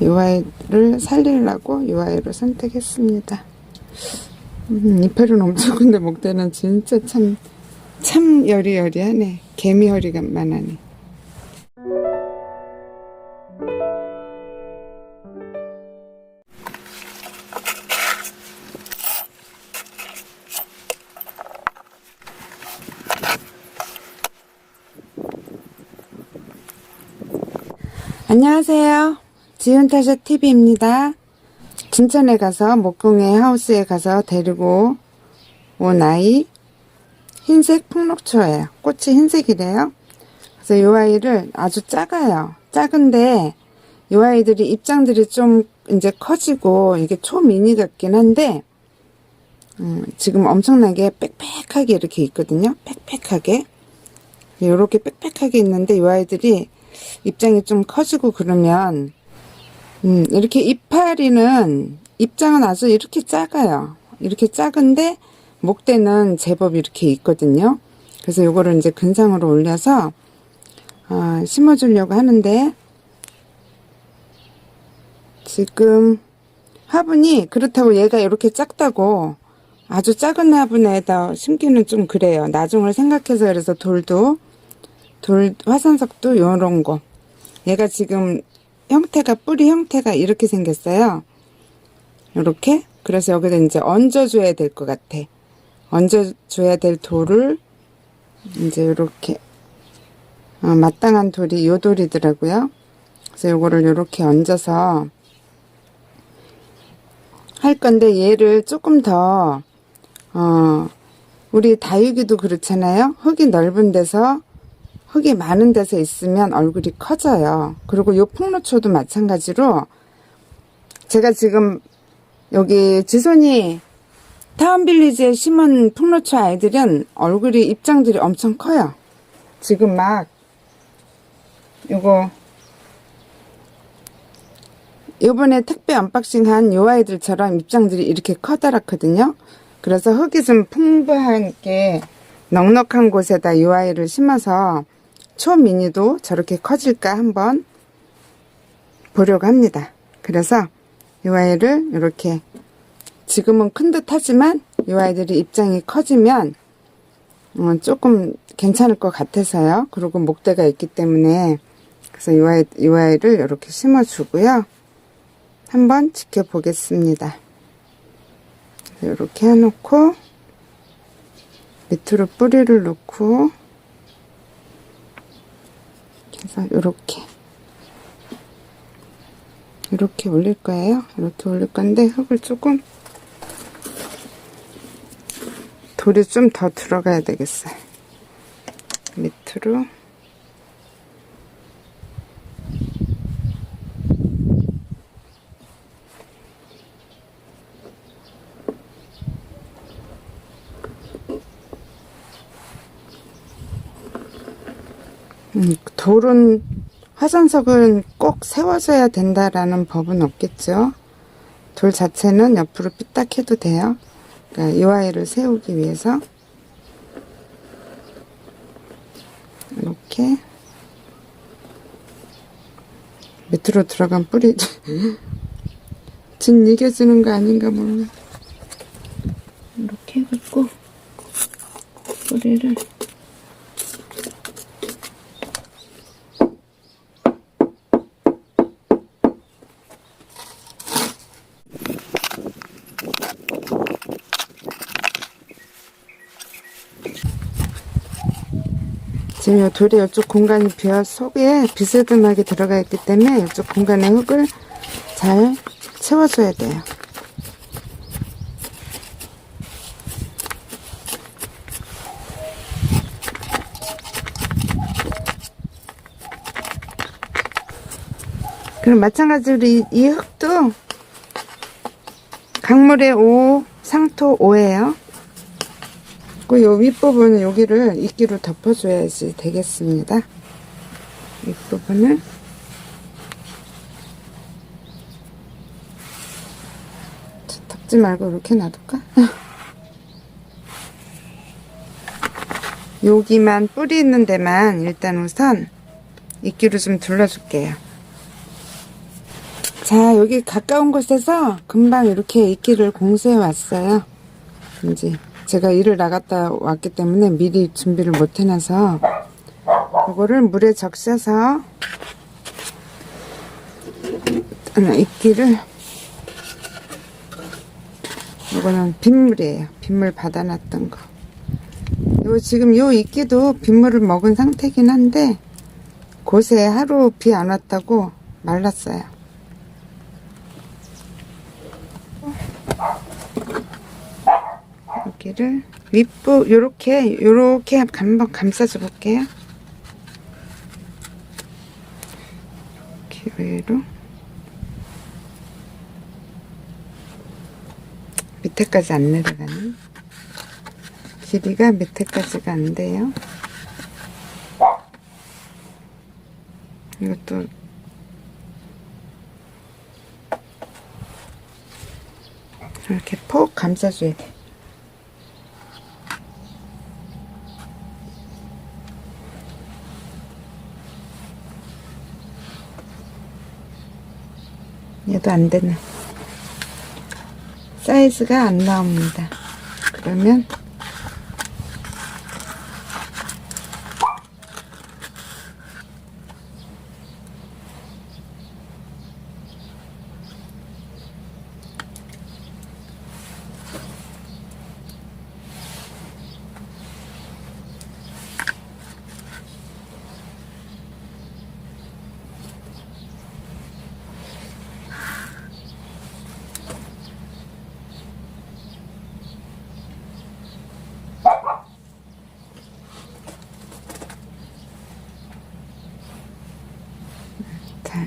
이 아이를 살리려고 이 아이를 선택했습니다. 음, 이빨은 엄청 큰데 목대는 진짜 참, 참 여리여리하네. 개미 허리가만 하네. 안녕하세요. 지은타샤 TV입니다. 진천에 가서 목공의 하우스에 가서 데리고 온 아이 흰색 풍록초예요. 꽃이 흰색이래요. 그래서 이 아이를 아주 작아요. 작은데 이 아이들이 입장들이 좀 이제 커지고 이게 초미니 같긴 한데 음, 지금 엄청나게 빽빽하게 이렇게 있거든요. 빽빽하게 이렇게 빽빽하게 있는데 이 아이들이 입장이 좀 커지고 그러면 음, 이렇게 이파리는 입장은 아주 이렇게 작아요. 이렇게 작은데 목대는 제법 이렇게 있거든요. 그래서 요거를 이제 근상으로 올려서 어, 심어주려고 하는데 지금 화분이 그렇다고 얘가 이렇게 작다고 아주 작은 화분에다 심기는 좀 그래요. 나중을 생각해서 그래서 돌도 돌 화산석도 요런 거 얘가 지금 형태가 뿌리 형태가 이렇게 생겼어요. 이렇게 그래서 여기다 이제 얹어줘야 될 것 같아. 얹어줘야 될 돌을 이제 이렇게 어, 마땅한 돌이 요 돌이더라고요. 그래서 요거를 이렇게 얹어서 할 건데 얘를 조금 더 어, 우리 다육이도 그렇잖아요. 흙이 넓은 데서 흙이 많은 데서 있으면 얼굴이 커져요. 그리고 요 풍로초도 마찬가지로 제가 지금 여기 지손이 타운빌리지에 심은 풍로초 아이들은 얼굴이 입장들이 엄청 커요. 지금 막 요거 요번에 택배 언박싱 한 요 아이들처럼 입장들이 이렇게 커다랗거든요. 그래서 흙이 좀 풍부하게 넉넉한 곳에다 이 아이를 심어서 초미니도 저렇게 커질까 한번 보려고 합니다. 그래서 이 아이를 이렇게 지금은 큰 듯 하지만 이 아이들이 입장이 커지면 어, 조금 괜찮을 것 같아서요. 그리고 목대가 있기 때문에 그래서 이, 아이, 이 아이를 이렇게 심어주고요. 한번 지켜보겠습니다. 이렇게 해놓고 밑으로 뿌리를 놓고 그래서 이렇게 이렇게 올릴 거예요. 이렇게 올릴 건데 흙을 조금 돌이 좀 더 들어가야 되겠어요. 밑으로 음, 돌은 화산석은 꼭 세워줘야 된다라는 법은 없겠죠. 돌 자체는 옆으로 삐딱해도 돼요. 그러니까 이 아이를 세우기 위해서 이렇게 밑으로 들어간 뿌리 진 이겨주는 거 아닌가 몰라. 이렇게 해갖고 뿌리를 지금 요 돌이 이쪽 공간이 비어 속에 비스듬하게 들어가 있기 때문에 이쪽 공간에 흙을 잘 채워줘야 돼요. 그럼 마찬가지로 이, 이 흙도 강물의 오, 상토 오예요. 그 요 윗부분은 여기를 이끼로 덮어줘야지 되겠습니다. 윗부분을 덮지 말고 이렇게 놔둘까? 여기만 뿌리 있는 데만 일단 우선 이끼로 좀 둘러줄게요. 자, 여기 가까운 곳에서 금방 이렇게 이끼를 공수해 왔어요. 이제 제가 일을 나갔다 왔기 때문에 미리 준비를 못 해놔서 이거를 물에 적셔서 이끼를 이거는 빗물이에요. 빗물 받아놨던 거. 요 지금 요 이끼도 빗물을 먹은 상태긴 한데 곳에 하루 비 안 왔다고 말랐어요. 여기를 윗부 요렇게 요렇게 한번 감싸줘 볼게요. 기회로 밑에까지 안 내려가네. 길이가 밑에까지가 안 돼요. 이것도 이렇게 폭 감싸줘야 돼. 얘도 안 되네. 사이즈가 안 나옵니다. 그러면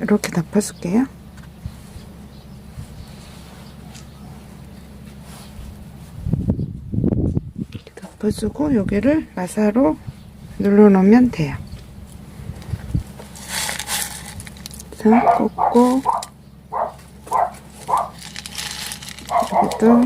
이렇게 덮어줄게요. 덮어주고 여기를 마사로 눌러놓으면 돼요. 자 꽂고 여기도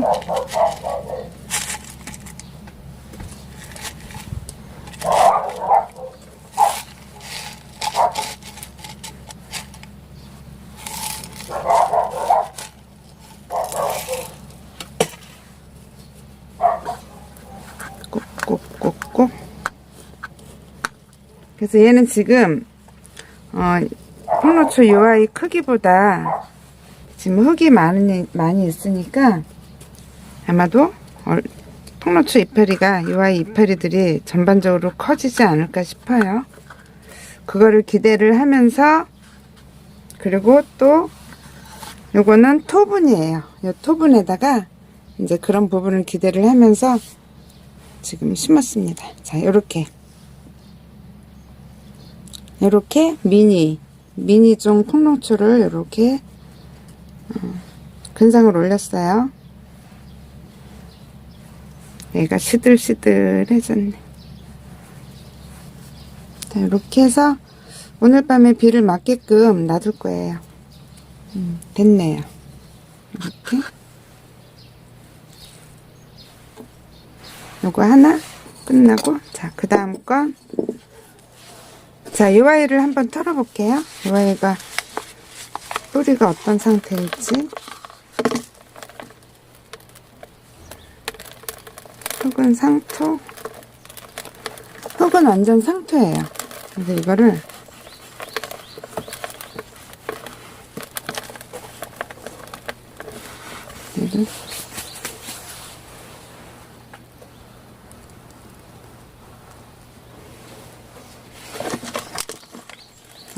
꼭꼭꼭꼭 그래서 얘는 지금 어, 폭로초 UI 크기보다 지금 흙이 많이, 많이 있으니까 아마도 어, 폭로초 이파리가 UI 이파리들이 전반적으로 커지지 않을까 싶어요. 그거를 기대를 하면서 그리고 또 요거는 토분이에요. 요 토분에다가 이제 그런 부분을 기대를 하면서 지금 심었습니다. 자, 요렇게. 요렇게 미니, 미니종 콩롱초를 요렇게 어, 근상을 올렸어요. 얘가 시들시들해졌네. 자, 이렇게 해서 오늘 밤에 비를 맞게끔 놔둘 거예요. 음, 됐네요. 이렇게. 요거 하나 끝나고 자 그 다음 건 자이 와이를 한번 털어볼게요. 이 와이가 뿌리가 어떤 상태일지. 흙은 상토. 흙은 완전 상토예요. 그래서 이거를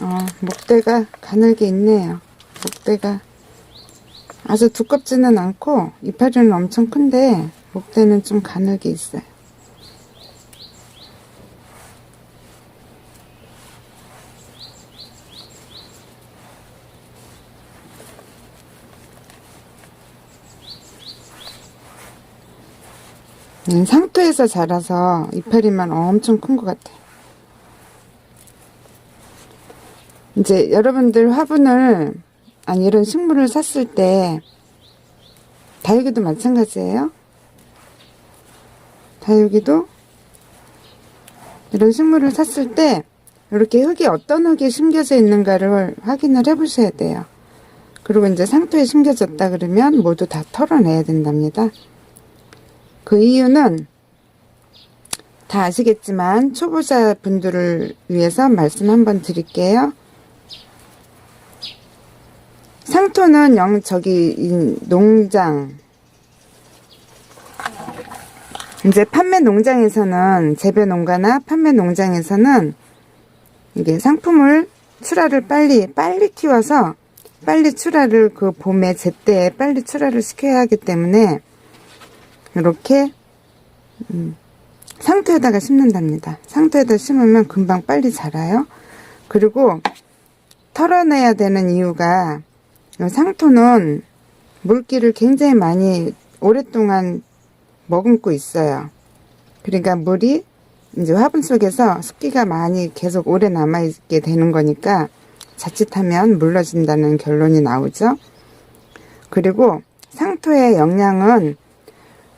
어, 목대가 가늘게 있네요. 목대가 아주 두껍지는 않고 이파리는 엄청 큰데 목대는 좀 가늘게 있어요. 음, 상토에서 자라서 이파리만 엄청 큰 것 같아요. 이제 여러분들 화분을 아니 이런 식물을 샀을 때 다육이도 마찬가지예요. 다육이도 이런 식물을 샀을 때 이렇게 흙이 어떤 흙이 심겨져 있는가를 확인을 해 보셔야 돼요. 그리고 이제 상토에 심겨졌다 그러면 모두 다 털어내야 된답니다. 그 이유는 다 아시겠지만 초보자 분들을 위해서 말씀 한번 드릴게요. 상토는 영 저기 이 농장 이제 판매 농장에서는 재배 농가나 판매 농장에서는 이게 상품을 출하를 빨리 빨리 키워서 빨리 출하를 그 봄에 제때에 빨리 출하를 시켜야 하기 때문에 이렇게 음, 상토에다가 심는답니다. 상토에다 심으면 금방 빨리 자라요. 그리고 털어내야 되는 이유가 이 상토는 물기를 굉장히 많이 오랫동안 머금고 있어요. 그러니까 물이 이제 화분 속에서 습기가 많이 계속 오래 남아있게 되는 거니까 자칫하면 물러진다는 결론이 나오죠. 그리고 상토의 영양은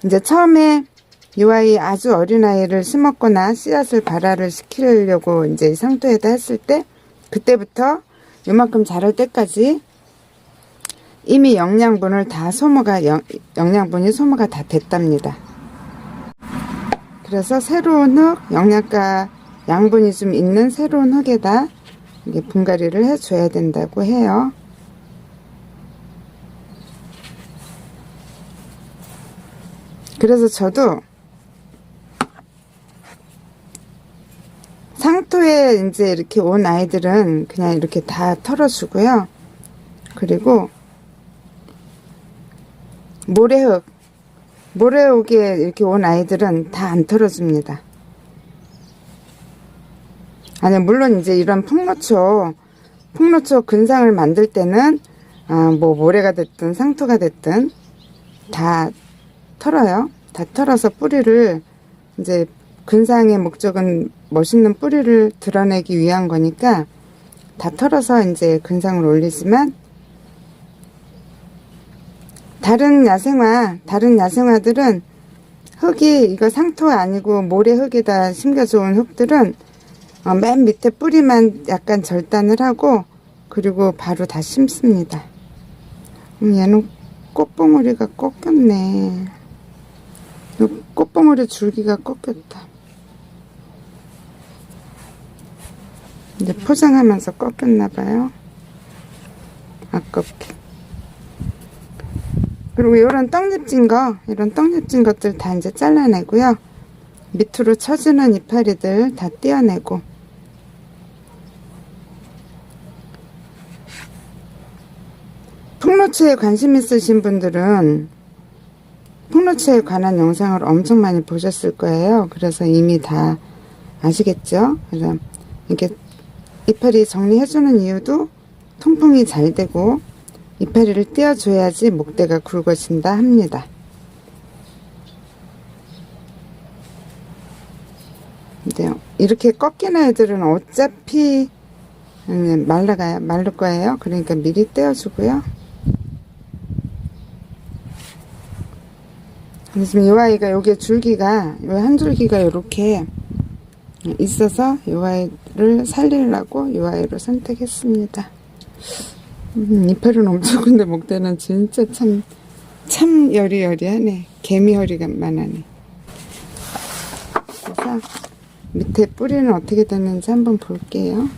이제 처음에 이 아이 아주 어린 아이를 심었거나 씨앗을 발화를 시키려고 이제 상토에다 했을 때 그때부터 요만큼 자랄 때까지 이미 영양분을 다 소모가 영, 영양분이 소모가 다 됐답니다. 그래서 새로운 흙, 영양가 양분이 좀 있는 새로운 흙에다 이게 분갈이를 해줘야 된다고 해요. 그래서 저도 상토에 이제 이렇게 온 아이들은 그냥 이렇게 다 털어주고요. 그리고 모래흙, 모래흙에 이렇게 온 아이들은 다 안 털어줍니다. 아니, 물론 이제 이런 풍로초, 풍로초 근상을 만들 때는, 아, 뭐, 모래가 됐든 상토가 됐든 다 털어요. 다 털어서 뿌리를 이제 근상의 목적은 멋있는 뿌리를 드러내기 위한 거니까 다 털어서 이제 근상을 올리지만 다른 야생화, 다른 야생화들은 흙이 이거 상토 아니고 모래 흙에다 심겨져 온 흙들은 어, 맨 밑에 뿌리만 약간 절단을 하고 그리고 바로 다 심습니다. 음, 얘는 꽃봉오리가 꺾였네. 이 꽃봉오리 줄기가 꺾였다. 이제 포장하면서 꺾였나봐요. 아깝게. 그리고 이런 떡잎 진 거, 이런 떡잎 진 것들 다 이제 잘라내고요. 밑으로 처지는 이파리들 다 떼어내고. 풍로초에 관심 있으신 분들은 풍로초에 관한 영상을 엄청 많이 보셨을 거예요. 그래서 이미 다 아시겠죠? 그래서 이렇게 이파리 정리해주는 이유도 통풍이 잘 되고 이파리를 떼어줘야지 목대가 굵어진다 합니다. 근데 이렇게 꺾인 애들은 어차피 음, 말라가요, 말릴 거예요. 그러니까 미리 떼어주고요. 지금 이 아이가 여기에 줄기가 요한 줄기가 이렇게 있어서 이 아이를 살리려고 이 아이를 선택했습니다. 음, 이빨은 엄청 큰데 목대는 진짜 참, 참 여리여리하네. 개미 허리만 하네. 그래서 밑에 뿌리는 어떻게 됐는지 한번 볼게요.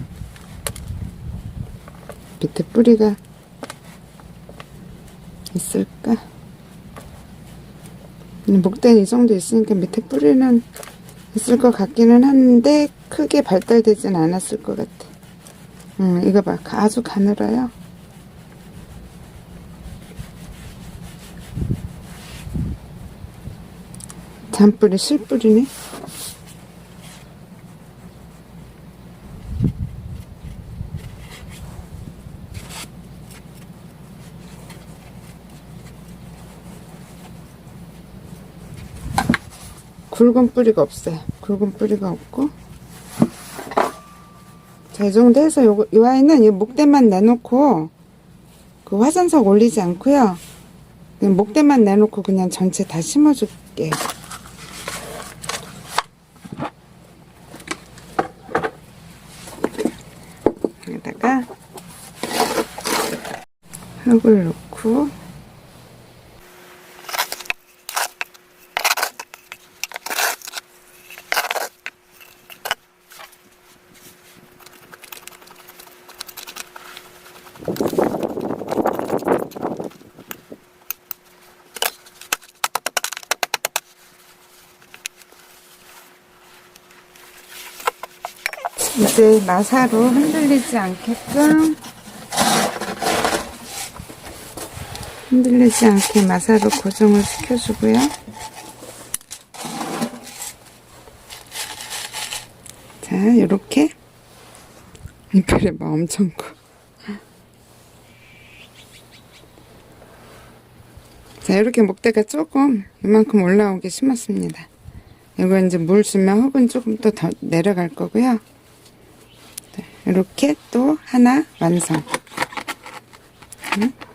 밑에 뿌리가 있을까? 목대는 이 정도 있으니까 밑에 뿌리는 있을 것 같기는 한데 크게 발달되진 않았을 것 같아. 음, 이거 봐. 아주 가늘어요. 잔뿌리 실뿌리네. 굵은 뿌리가 없어요. 굵은 뿌리가 없고. 자, 이 정도 해서 요거, 요 아이는 이 목대만 내놓고, 그 화산석 올리지 않고요. 목대만 내놓고 그냥 전체 다 심어줄게요. 여기다가 흙을 넣고. 이제 마사로 흔들리지 않게끔 흔들리지 않게 마사로 고정을 시켜주고요. 자, 이렇게 이빨이 막 엄청 커. 자, 이렇게 목대가 조금 이만큼 올라오게 심었습니다. 이거 이제 물 주면 흙은 조금 더, 더 내려갈 거고요. 자, 이렇게 또 하나 완성. 응?